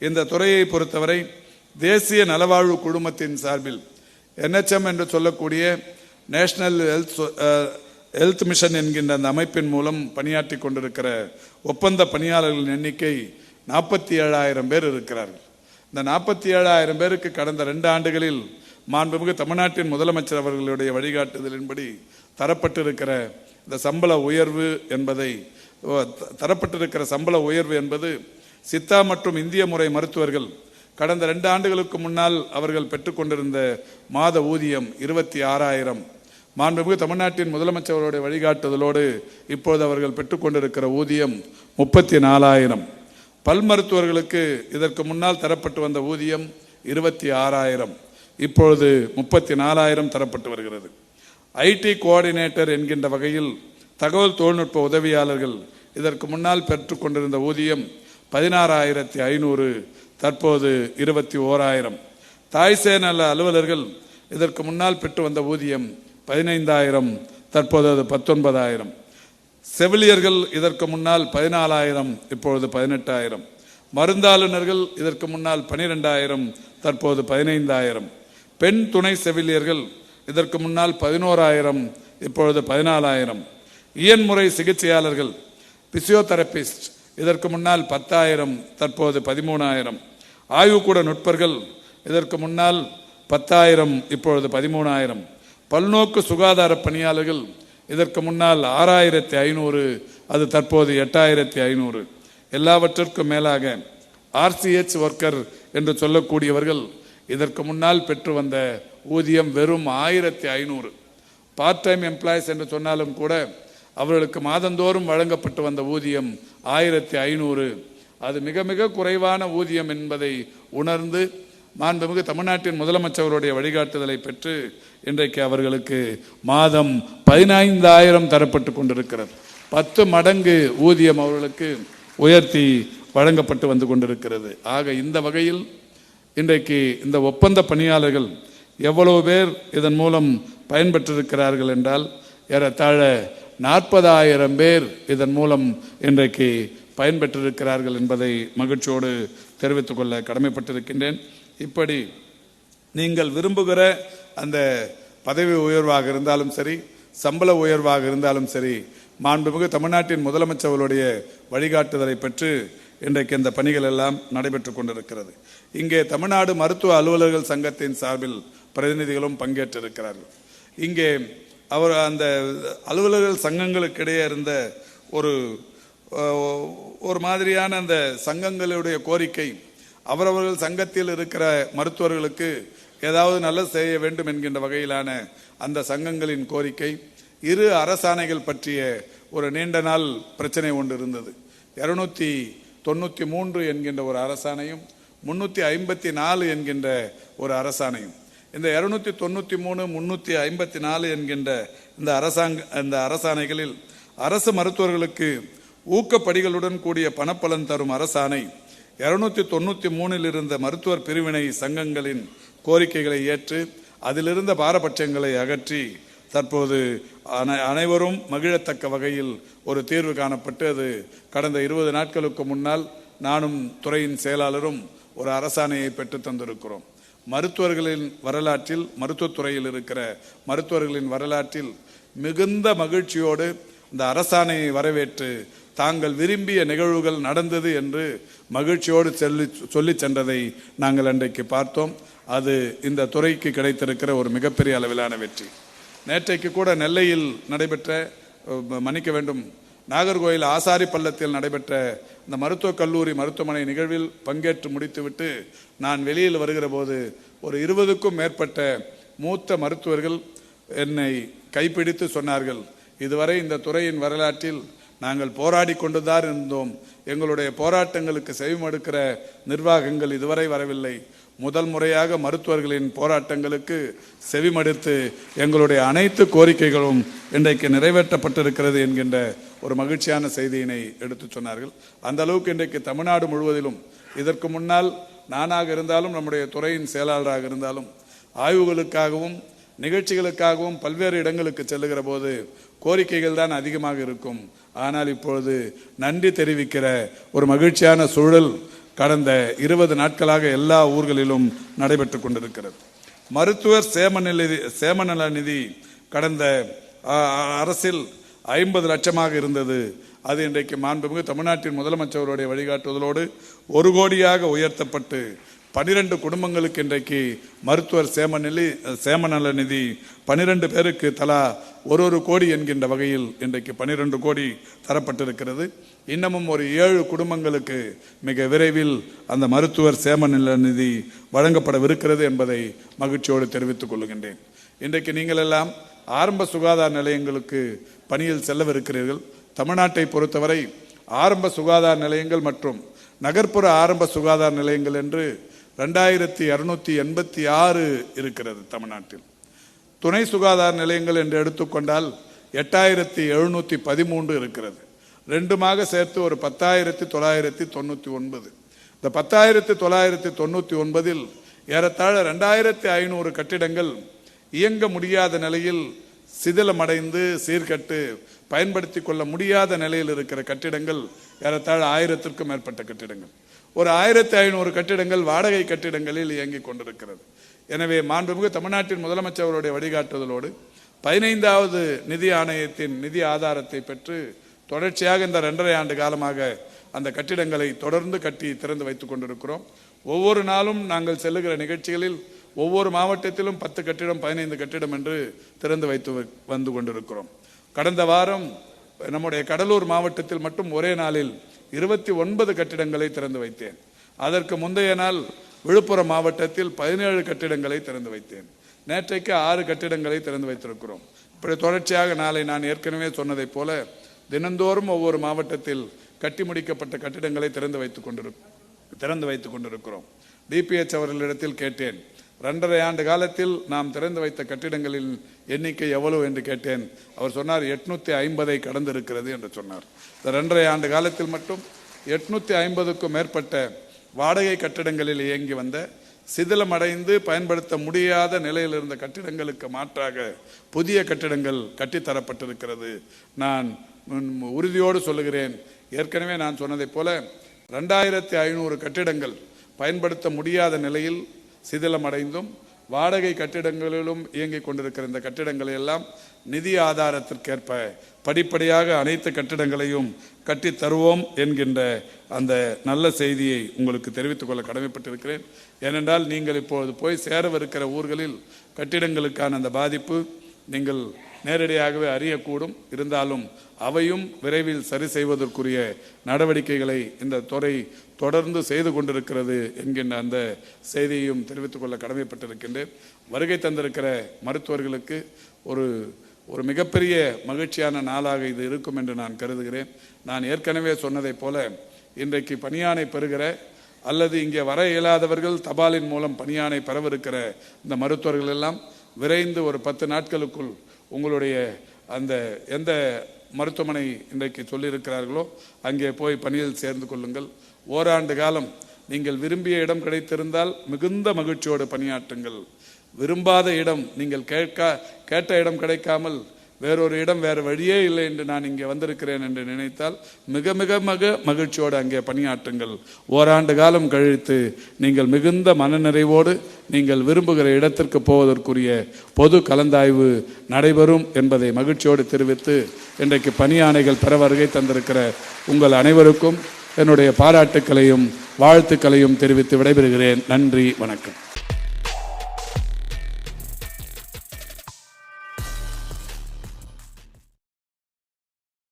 இந்த துறையை பொறுத்தவரை தேசிய நலவாழ்வு குழுமத்தின் சார்பில் என்ஹெச்எம் என்று சொல்லக்கூடிய நேஷனல் ஹெல்த் ஹெல்த் மிஷன் என்கின்ற அந்த அமைப்பின் மூலம் பணியாற்றி கொண்டிருக்கிற ஒப்பந்த பணியாளர்களின் எண்ணிக்கை நாற்பத்தி ஏழாயிரம் பேர் இருக்கிறார்கள். இந்த நாற்பத்தி ஏழாயிரம் பேருக்கு கடந்த ரெண்டு ஆண்டுகளில் மாண்புமிகு தமிழ்நாட்டின் முதலமைச்சர் அவர்களுடைய வழிகாட்டுதலின்படி தரப்பட்டிருக்கிற இந்த சம்பள உயர்வு என்பதை தரப்பட்டிருக்கிற சம்பள உயர்வு என்பது சித்தா மற்றும் இந்திய முறை மருத்துவர்கள் கடந்த ரெண்டு ஆண்டுகளுக்கு முன்னால் அவர்கள் பெற்றுக்கொண்டிருந்த மாத ஊதியம் இருபத்தி ஆறாயிரம் மாண்புமிகு தமிழ்நாட்டின் முதலமைச்சர்களுடைய வழிகாட்டுதலோடு இப்போது அவர்கள் பெற்றுக்கொண்டிருக்கிற ஊதியம் முப்பத்தி நாலாயிரம் பல் மருத்துவர்களுக்கு இதற்கு முன்னால் தரப்பட்டு வந்த ஊதியம் இருபத்தி ஆறாயிரம் இப்பொழுது முப்பத்தி நாலாயிரம் தரப்பட்டு வருகிறது. ஐடி கோஆர்டினேட்டர் என்கின்ற வகையில் தகவல் தொழில்நுட்ப உதவியாளர்கள் இதற்கு முன்னால் பெற்றுக்கொண்டிருந்த ஊதியம் பதினாறாயிரத்தி ஐநூறு தற்போது இருபத்தி ஓராயிரம். தாய் சேனல் அலுவலர்கள் இதற்கு முன்னால் பெற்று வந்த ஊதியம் பதினைந்தாயிரம் தற்போது அது பத்தொன்பதாயிரம். செவிலியர்கள் இதற்கு முன்னால் பதினாலாயிரம் இப்பொழுது பதினெட்டாயிரம். மருந்தாளுநர்கள் இதற்கு முன்னால் பனிரெண்டாயிரம் தற்போது பதினைந்தாயிரம். பெண் துணை செவிலியர்கள் இதற்கு முன்னால் பதினோராயிரம் இப்பொழுது பதினாலாயிரம். இயன்முறை சிகிச்சையாளர்கள் பிசியோதெரபிஸ்ட் இதற்கு முன்னால் பத்தாயிரம் தற்போது பதிமூணாயிரம். ஆய்வுக்கூட நுட்பர்கள் இதற்கு முன்னால் பத்தாயிரம் இப்பொழுது பதிமூணாயிரம். பல்நோக்கு சுகாதார பணியாளர்கள் இதற்கு முன்னால் ஆறாயிரத்தி ஐநூறு அது தற்போது எட்டாயிரத்தி ஐநூறு. எல்லாவற்றிற்கும் மேலாக ஆர்சிஹெச் ஒர்க்கர் என்று சொல்லக்கூடியவர்கள் இதற்கு முன்னால் பெற்று வந்த ஊதியம் வெறும் ஆயிரத்தி ஐநூறு. பார்ட் டைம் எம்ப்ளாயிஸ் என்று சொன்னாலும் கூட அவர்களுக்கு மாதந்தோறும் வழங்கப்பட்டு வந்த ஊதியம் ஆயிரத்தி ஐநூறு. அது மிக மிக குறைவான ஊதியம் என்பதை உணர்ந்து மாண்புமிகு தமிழ்நாட்டின் முதலமைச்சருடைய வழிகாட்டுதலை பெற்று இன்றைக்கு அவர்களுக்கு மாதம் பதினைந்தாயிரம் தரப்பட்டு கொண்டிருக்கிறது. பத்து மடங்கு ஊதியம் அவர்களுக்கு உயர்த்தி வழங்கப்பட்டு வந்து கொண்டிருக்கிறது. ஆக இந்த வகையில் இன்றைக்கு இந்த ஒப்பந்த பணியாளர்கள் எவ்வளவு பேர் இதன் மூலம் பயன்பெற்றிருக்கிறார்கள் என்றால் ஏறத்தாழ நாற்பதாயிரம் பேர் இதன் மூலம் இன்றைக்கு பயன்பெற்றிருக்கிறார்கள் என்பதை மகிழ்ச்சியோடு தெரிவித்துக் கொள்ள கடமைப்பட்டிருக்கின்றேன். இப்படி நீங்கள் விரும்புகிற அந்த பதவி உயர்வாக இருந்தாலும் சரி சம்பள உயர்வாக இருந்தாலும் சரி மாண்புமிகு தமிழ்நாட்டின் முதலமைச்சர்களுடைய வழிகாட்டுதலை பெற்று இன்றைக்கு இந்த பணிகள் எல்லாம் நடைபெற்று கொண்டிருக்கிறது. இங்கே தமிழ்நாடு மருத்துவ அலுவலர்கள் சங்கத்தின் சார்பில் பிரதிநிதிகளும் பங்கேற்றிருக்கிறார்கள். இங்கே அவர் அந்த அலுவலர்கள் சங்கங்களுக்கிடையே இருந்த ஒரு ஒரு மாதிரியான அந்த சங்கங்களுடைய கோரிக்கை அவரவர்கள் சங்கத்தில் இருக்கிற மருத்துவர்களுக்கு ஏதாவது நல்லது செய்ய வேண்டும் என்கின்ற வகையிலான அந்த சங்கங்களின் கோரிக்கை இரு அரசாணைகள் பற்றிய ஒரு நீண்ட நாள் பிரச்சனை ஒன்று இருந்தது. இருநூத்தி தொண்ணூற்றி மூன்று என்கின்ற ஒரு அரசாணையும் முன்னூற்றி ஐம்பத்தி நாலு என்கின்ற ஒரு அரசாணையும். இந்த இருநூத்தி தொண்ணூற்றி மூணு முந்நூற்றி ஐம்பத்தி நாலு என்கின்ற இந்த அரசாங்க இந்த அரசாணைகளில் அரசு மருத்துவர்களுக்கு ஊக்கப்படிகளுடன் கூடிய பணப்பலன் தரும் அரசாணை இருநூத்தி தொண்ணூற்றி மூணில் இருந்த மருத்துவர் பிரிவினை சங்கங்களின் கோரிக்கைகளை ஏற்று அதிலிருந்த பாரபட்சங்களை அகற்றி தற்போது அனை- அனைவரும் மகிழத்தக்க வகையில் ஒரு தீர்வு காணப்பட்டு அது கடந்த இருபது நாட்களுக்கு முன்னால் நானும் துறையின் செயலாளரும் ஒரு அரசாணையை பெற்று தந்திருக்கிறோம். மருத்துவர்களின் வரலாற்றில் மருத்துவத்துறையில் இருக்கிற மருத்துவர்களின் வரலாற்றில் மிகுந்த மகிழ்ச்சியோடு இந்த அரசாணையை வரவேற்று தாங்கள் விரும்பிய நிகழ்வுகள் நடந்தது என்று மகிழ்ச்சியோடு சொல்லி சொல்லி சென்றதை நாங்கள் அன்றைக்கு பார்த்தோம். அது இந்த துறைக்கு கிடைத்திருக்கிற ஒரு மிகப்பெரிய அளவிலான வெற்றி. நேற்றைக்கு கூட நெல்லையில் நடைபெற்ற மன்னிக்க வேண்டும் நாகர்கோயில் ஆசாரி பள்ளத்தில் நடைபெற்ற இந்த மருத்துவக் கல்லூரி மருத்துவமனை நிகழ்வில் பங்கேற்று முடித்துவிட்டு நான் வெளியில் வருகிற போது ஒரு இருபதுக்கும் மேற்பட்ட மூத்த மருத்துவர்கள் என்னை கைப்பிடித்து சொன்னார்கள். இதுவரை இந்த துறையின் வரலாற்றில் நாங்கள் போராடி கொண்டுதான் இருந்தோம். எங்களுடைய போராட்டங்களுக்கு செவிமடுக்கிற நிர்வாகங்கள் இதுவரை வரவில்லை. முதல் முறையாக மருத்துவர்களின் போராட்டங்களுக்கு செவிமடுத்து எங்களுடைய அனைத்து கோரிக்கைகளும் இன்றைக்கு நிறைவேற்றப்பட்டிருக்கிறது என்கின்ற ஒரு மகிழ்ச்சியான செய்தியினை எடுத்துச் சொன்னார்கள். அந்த அளவுக்கு இன்றைக்கு தமிழ்நாடு முழுவதிலும் இதற்கு முன்னால் நானாக இருந்தாலும் நம்முடைய துறையின் செயலாளராக இருந்தாலும் ஆய்வுகளுக்காகவும் நிகழ்ச்சிகளுக்காகவும் பல்வேறு இடங்களுக்கு செல்லுகிற போது கோரிக்கைகள் தான் அதிகமாக இருக்கும். ஆனால் இப்பொழுது நன்றி தெரிவிக்கிற ஒரு மகிழ்ச்சியான சூழல் கடந்த இருபது நாட்களாக எல்லா ஊர்களிலும் நடைபெற்று கொண்டிருக்கிறது. மருத்துவர் சேமநிலை சேமநல நிதி கடந்த அரசில் ஐம்பது லட்சமாக இருந்தது. அது இன்றைக்கு மாண்புமிகு தமிழ்நாட்டின் முதலமைச்சருடைய வழிகாட்டுதலோடு ஒரு கோடியாக உயர்த்தப்பட்டு பனிரெண்டு குடும்பங்களுக்கு இன்றைக்கு மருத்துவர் சேமநிலை சேமநல நிதி பனிரெண்டு பேருக்கு தலா ஒரு ஒரு கோடி என்கின்ற வகையில் இன்றைக்கு பனிரெண்டு கோடி தரப்பட்டிருக்கிறது. இன்னமும் ஒரு ஏழு குடும்பங்களுக்கு மிக விரைவில் அந்த மருத்துவர் சேம நில நிதி வழங்கப்படவிருக்கிறது என்பதை மகிழ்ச்சியோடு தெரிவித்துக் கொள்கின்றேன். இன்றைக்கு நீங்கள் எல்லாம் ஆரம்ப சுகாதார நிலையங்களுக்கு பணியில் செல்லவிருக்கிறீர்கள். தமிழ்நாட்டை பொறுத்தவரை ஆரம்ப சுகாதார நிலையங்கள் மற்றும் நகர்ப்புற ஆரம்ப சுகாதார நிலையங்கள் என்று ரெண்டாயிரத்தி இரநூத்தி எண்பத்தி ஆறு இருக்கிறது தமிழ்நாட்டில். துணை சுகாதார நிலையங்கள் என்று எடுத்துக்கொண்டால் எட்டாயிரத்தி எழுநூற்றி பதிமூன்று இருக்கிறது. ரெண்டுமாக சேர்த்து ஒரு பத்தாயிரத்தி தொள்ளாயிரத்தி தொண்ணூற்றி ஒன்பது. இந்த பத்தாயிரத்தி தொள்ளாயிரத்தி தொண்ணூற்றி ஒன்பதில் ஏறத்தாழ ரெண்டாயிரத்தி ஐநூறு கட்டிடங்கள் இயங்க முடியாத நிலையில் சிதிலமடைந்து சீர்கட்டு பயன்படுத்தி கொள்ள முடியாத நிலையில் இருக்கிற கட்டிடங்கள் ஏறத்தாழ ஆயிரத்திற்கும் மேற்பட்ட கட்டிடங்கள். ஒரு ஆயிரத்தி ஐநூறு கட்டிடங்கள் வாடகை கட்டிடங்களில் இயங்கிக் கொண்டிருக்கிறது. எனவே மாண்புமிகு தமிழ்நாட்டின் முதலமைச்சருடைய வழிகாட்டுதலோடு பதினைந்தாவது நிதி ஆணையத்தின் நிதி ஆதாரத்தை பெற்று தொடர்ச்சியாக இந்த ரெண்டரை ஆண்டு காலமாக அந்த கட்டிடங்களை தொடர்ந்து கட்டி திறந்து வைத்துக் கொண்டிருக்கிறோம். ஒவ்வொரு நாளும் நாங்கள் செல்லுகிற நிகழ்ச்சிகளில் ஒவ்வொரு மாவட்டத்திலும் பத்து கட்டிடம் பதினைந்து கட்டிடம் என்று திறந்து வைத்து வந்து கொண்டிருக்கிறோம். கடந்த வாரம் நம்முடைய கடலூர் மாவட்டத்தில் மட்டும் ஒரே நாளில் இருபத்தி ஒன்பது கட்டிடங்களை திறந்து வைத்தேன். அதற்கு முந்தைய நாள் விழுப்புரம் மாவட்டத்தில் பதினேழு கட்டிடங்களை திறந்து வைத்தேன். நேற்றைக்கு ஆறு கட்டிடங்களை திறந்து வைத்திருக்கிறோம். இப்படி தொடர்ச்சியாக நாளை நான் ஏற்கனவே சொன்னதைப் போல தினந்தோறும் ஒவ்வொரு மாவட்டத்தில் கட்டி முடிக்கப்பட்ட கட்டிடங்களை திறந்து வைத்துக் கொண்டிரு திறந்து வைத்துக் கொண்டிருக்கிறோம். டிபிஎச் அவர்களிடத்தில் கேட்டேன் ரெண்டரை ஆண்டு காலத்தில் நாம் திறந்து வைத்த கட்டிடங்களின் எண்ணிக்கை எவ்வளவு? என்று கேட்டேன். அவர் சொன்னார் எட்நூத்தி ஐம்பதை கடந்திருக்கிறது என்று சொன்னார். இந்த ரெண்டரை ஆண்டு காலத்தில் மட்டும் எட்நூத்தி ஐம்பதுக்கும் மேற்பட்ட வாடகை கட்டிடங்களில் இயங்கி வந்த சிதிலமடைந்து பயன்படுத்த முடியாத நிலையில் இருந்த கட்டிடங்களுக்கு மாற்றாக புதிய கட்டிடங்கள் கட்டித்தரப்பட்டிருக்கிறது. நான் உறுதியோடு சொல்லுகிறேன். ஏற்கனவே நான் சொன்னதைப் போல ரெண்டாயிரத்தி ஐநூறு கட்டிடங்கள் பயன்படுத்த முடியாத நிலையில் சிதிலமடைந்தும் வாடகை கட்டிடங்களிலும் இயங்கிக் கொண்டிருக்கிற இந்த கட்டிடங்களை எல்லாம் நிதி ஆதாரத்திற்கேற்ப படிப்படியாக அனைத்து கட்டிடங்களையும் கட்டி தருவோம் என்கின்ற அந்த நல்ல செய்தியை உங்களுக்கு தெரிவித்துக் கொள்ள கடமைப்பட்டிருக்கிறேன். ஏனென்றால் நீங்கள் இப்பொழுது போய் சேரவிருக்கிற ஊர்களில் கட்டிடங்களுக்கான அந்த பாதிப்பு நீங்கள் நேரடியாகவே அறியக்கூடும். இருந்தாலும் அவையும் விரைவில் சரி செய்வதற்குரிய நடவடிக்கைகளை இந்த துறை தொடர்ந்து செய்து கொண்டிருக்கிறது என்கின்ற அந்த செய்தியையும் தெரிவித்துக் கொள்ள கடமைப்பட்டிருக்கின்றேன். வருகை தந்திருக்கிற மருத்துவர்களுக்கு ஒரு ஒரு மிகப்பெரிய மகிழ்ச்சியான நாளாக இது இருக்கும் என்று நான் கருதுகிறேன். நான் ஏற்கனவே சொன்னதைப் போல இன்றைக்கு பணியானை பெறுகிற அல்லது இங்கே வர இயலாதவர்கள் தபாலின் மூலம் பணியானை பெறவிருக்கிற இந்த மருத்துவர்கள் எல்லாம் விரைந்து ஒரு பத்து நாட்களுக்குள் உங்களுடைய அந்த எந்த மருத்துவமனை இன்றைக்கு சொல்லியிருக்கிறார்களோ அங்கே போய் பணியில் சேர்ந்து கொள்ளுங்கள். ஓராண்டு காலம் நீங்கள் விரும்பிய இடம் கிடைத்திருந்தால் மிகுந்த மகிழ்ச்சியோடு பணியாற்றுங்கள். விரும்பாத இடம் நீங்கள் கேட்க கேட்ட இடம் கிடைக்காமல் வேறொரு இடம் வேறு வழியே இல்லை என்று நான் இங்கே வந்திருக்கிறேன் என்று நினைத்தால் மிக மிக மிக மகிழ்ச்சியோடு அங்கே பணியாற்றுங்கள். ஓராண்டு காலம் கழித்து நீங்கள் மிகுந்த மனநிறைவோடு நீங்கள் விரும்புகிற இடத்திற்கு போவதற்குரிய பொது கலந்தாய்வு நடைபெறும் என்பதை மகிழ்ச்சியோடு தெரிவித்து இன்றைக்கு பணி பெற வருகை தந்திருக்கிற உங்கள் அனைவருக்கும் என்னுடைய பாராட்டுக்களையும் வாழ்த்துக்களையும் தெரிவித்து விடைபெறுகிறேன். நன்றி வணக்கம்.